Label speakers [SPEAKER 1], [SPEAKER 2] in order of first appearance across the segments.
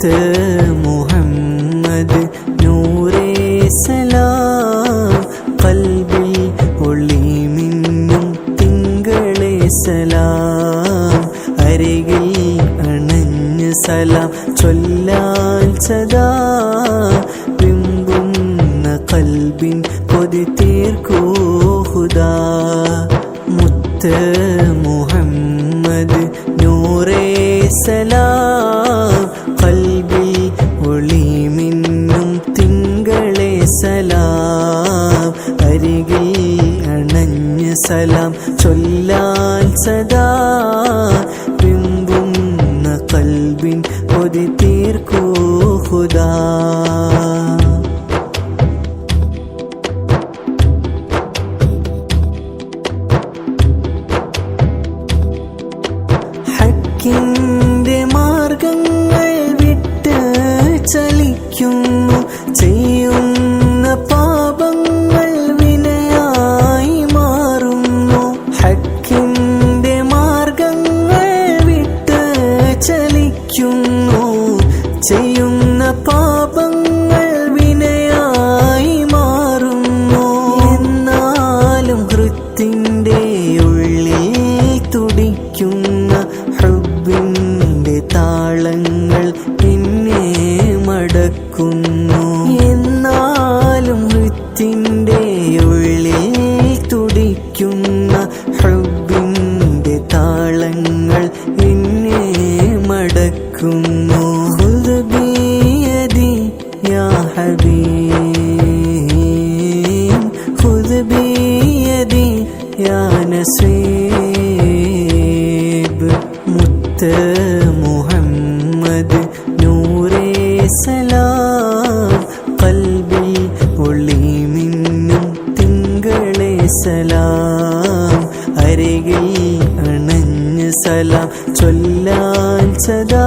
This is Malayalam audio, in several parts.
[SPEAKER 1] മുത്ത് മുഹമ്മദ് നൂറേ സലാം. കൽബിൽ ഒളി മിന്നും തിങ്കളെ സലാം. അരികിൽ അണഞ്ഞ് സലാം ചൊല്ലാൽ സദാ. കൽബിൻ പൊതി തീർക്കൂഹുദാ മുത്ത് മുഹമ്മദ് നൂറേ സലാം. സലാം ചൊല്ലാൻ സദാ പിമ്പുന്ന കൽബിൻ കൊതി തീർക്കൂ ഹുദാ ഹക്കിന്റെ ചെയ്യുന്ന പാപങ്ങൾ വിനയായി മാറുന്നു. എന്നാലും ഹൃത്തിന്റെ ഉള്ളിൽ തുടിക്കുന്ന ഹൃബിന്റെ താളങ്ങൾ എന്നെ മടക്കുന്നു. മുത്ത് മുഹമ്മദ് നൂറേ സലാം. കൽബിൽ ഒളി മിന്നും തിങ്കളെ സലാം. അരികിൽ അണഞ്ഞ് സലാം. ചൊല്ലാൻ സദാ.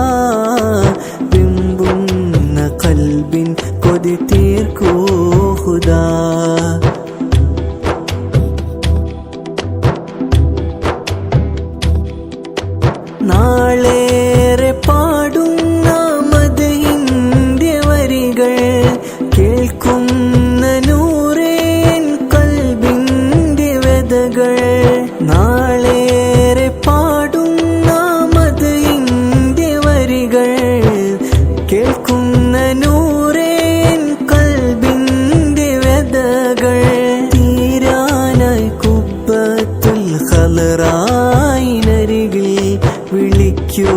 [SPEAKER 1] വിളിക്കൂ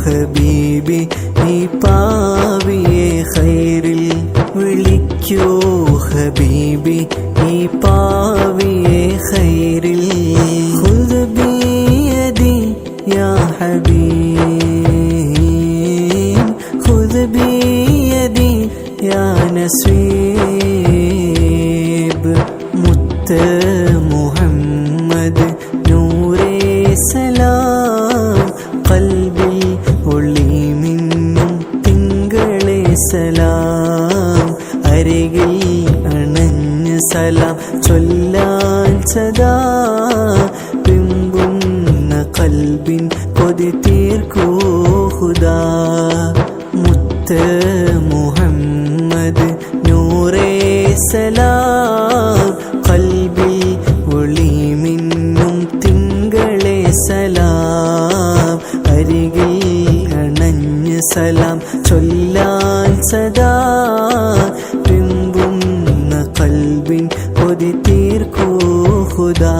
[SPEAKER 1] ഹബീബി നീ പാവിയെ ഖൈറിൽ വിളിക്കൂ ഹബീബി നീ പാവിയെ ഖൈറിൽ അരികിൽ അണഞ്ഞ് സലാം ചൊല്ലാൻ സദാ പിമ്പുന്ന കൽബിൻ കൊതി തീർക്കൂഹുദ മുത്ത് മുഹമ്മദ് നൂറേ സലാം കൽബിൽ ഒളി മിന്നും തിങ്കളെ സലാം. അരികിൽ സലാം ചൊല്ലാൻ സദാ ബിംബുന്ന കൽബിൻ കൊതി തീർക്കൂ ഹുദാ